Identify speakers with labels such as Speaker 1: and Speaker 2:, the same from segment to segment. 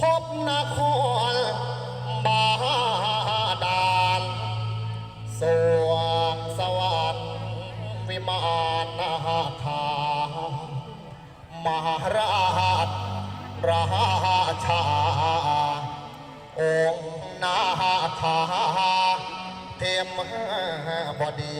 Speaker 1: พบนครบาดาลสวงสวรรค์วิมานนาธามหาราชราชา องค์นาธาเทมบดี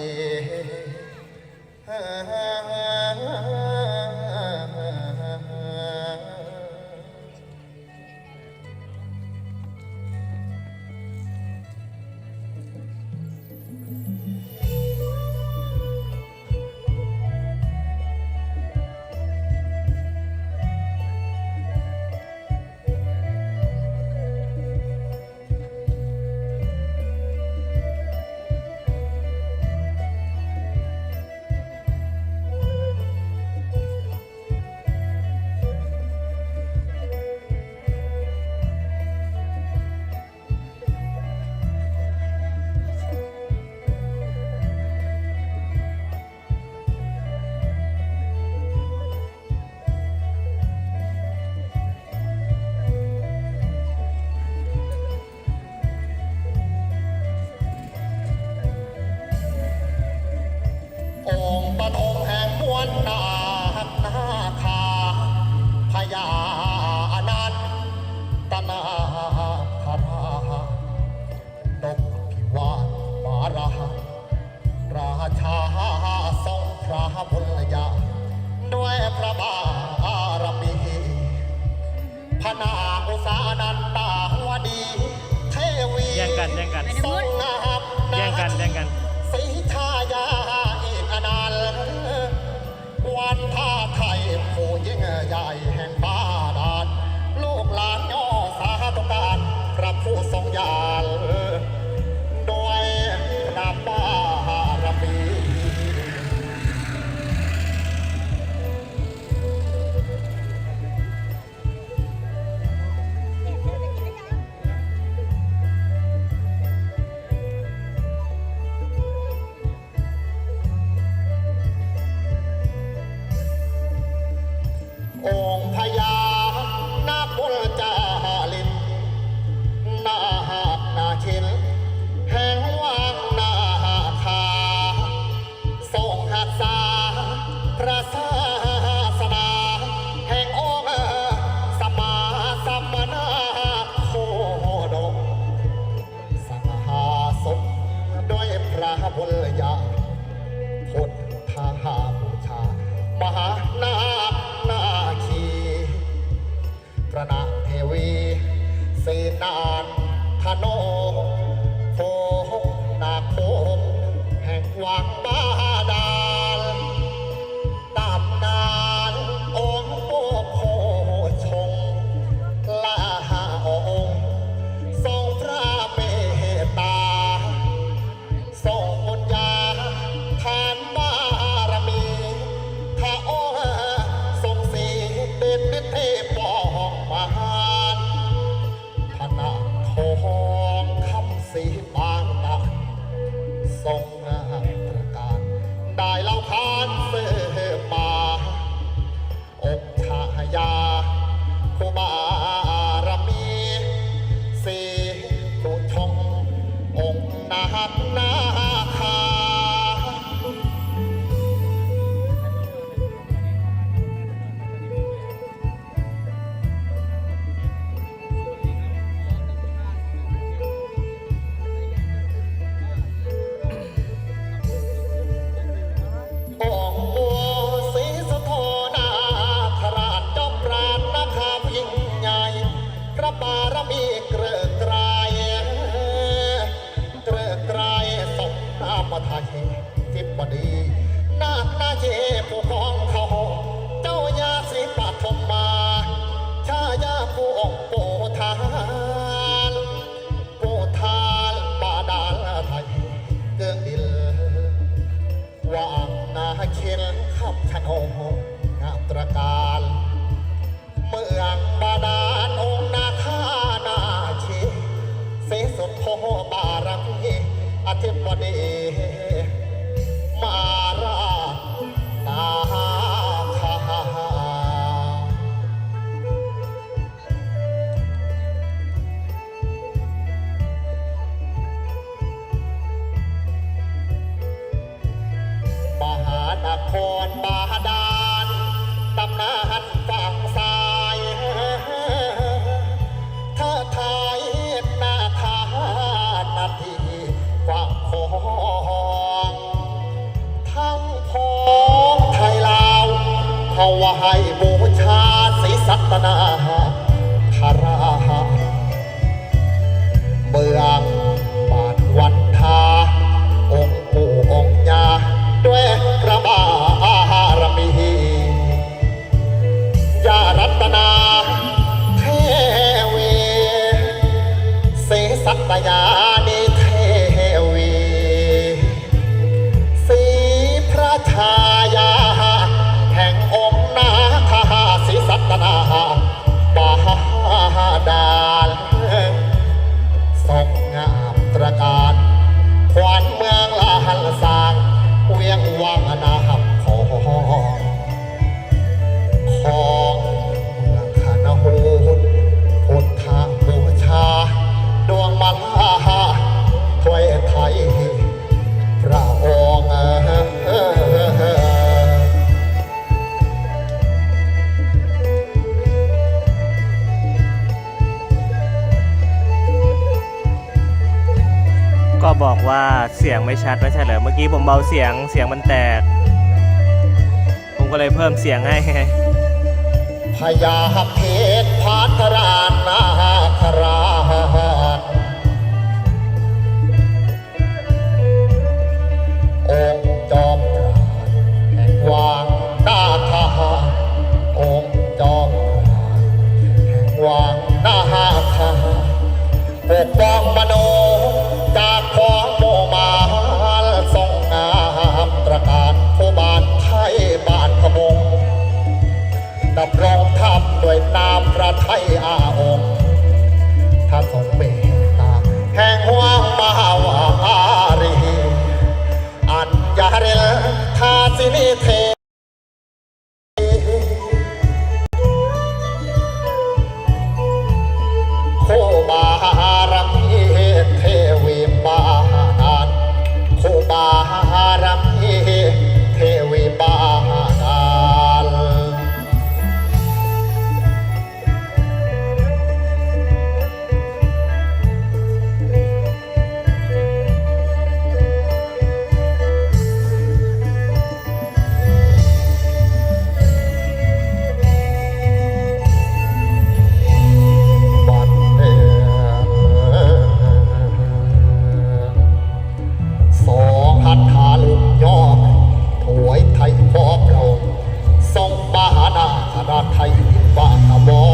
Speaker 1: รณะเทวี สีนานธโน บดีนาคนาเชผู้ของเขาเจ้ายาสิปัดทมมาชายาผู้องค์โปทานโปทานบาดาลไทยเดืองดิลวางนาเชนขับชนมงามตรการเมืองบาดาลองนาคานาเชเสสุดโคบารังอธิบดี ma าว่าให้บูชาศีสัตนาคาราเบื้องียง
Speaker 2: ไม่ชัดไม่ใช่เหรอเมื่อกี้ผมเบาเสียงเสียงมันแตก ผมก็เลยเพิ่มเสียงให้
Speaker 1: พญาเพชรพัทรานาครา ไทยบ้านอวอ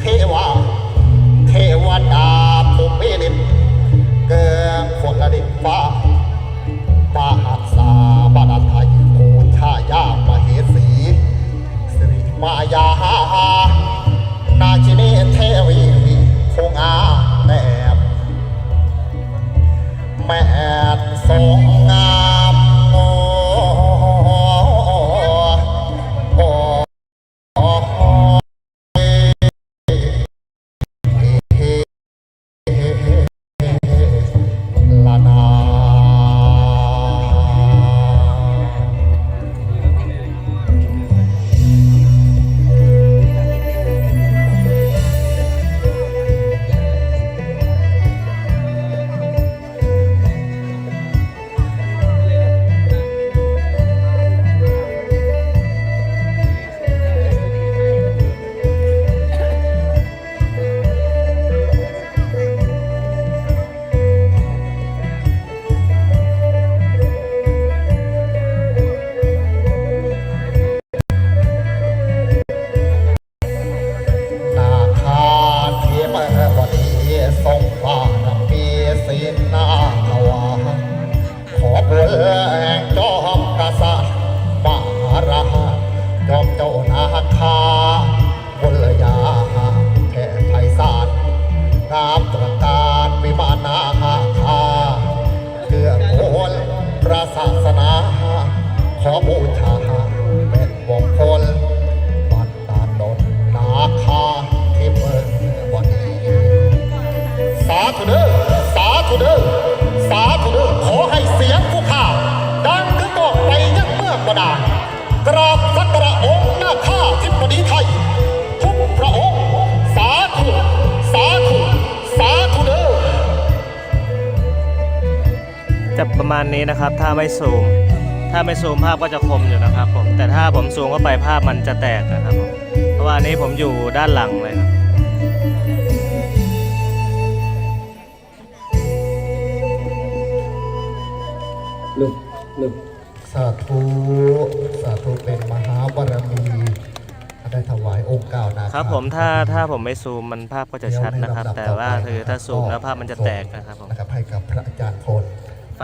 Speaker 1: เทวา เทวดาภูมิดินเกิดฝนละดิบฟ้าปาหัสาบาลไทยโคชายามเหสีสิริมายาฮานาชินีเทวีคงอาแนบแม่สอง
Speaker 2: ประมาณนี้นะครับ ถ้าไม่ซูม ถ้าไม่ซูมภาพก็จะคมอยู่นะครับผม แต่ถ้าผมซูมเข้าไปภาพมันจะแตกนะครับผม เพราะว่าอันนี้ผมอยู่ด้านหลังเลยครับ
Speaker 3: ลุกลุก
Speaker 1: สาธุ สาธุเป็นมหาบารมีได้ถวายองค์เก้านา
Speaker 2: ครับ ผมถ้าถ้าผมไม่ซูมมันภาพก็จะชัดนะครับ แต่ว่าคือถ้าซูมแล้วภาพมันจะแตกนะครับผม
Speaker 1: นะครับให้กับพระอาจารย์พล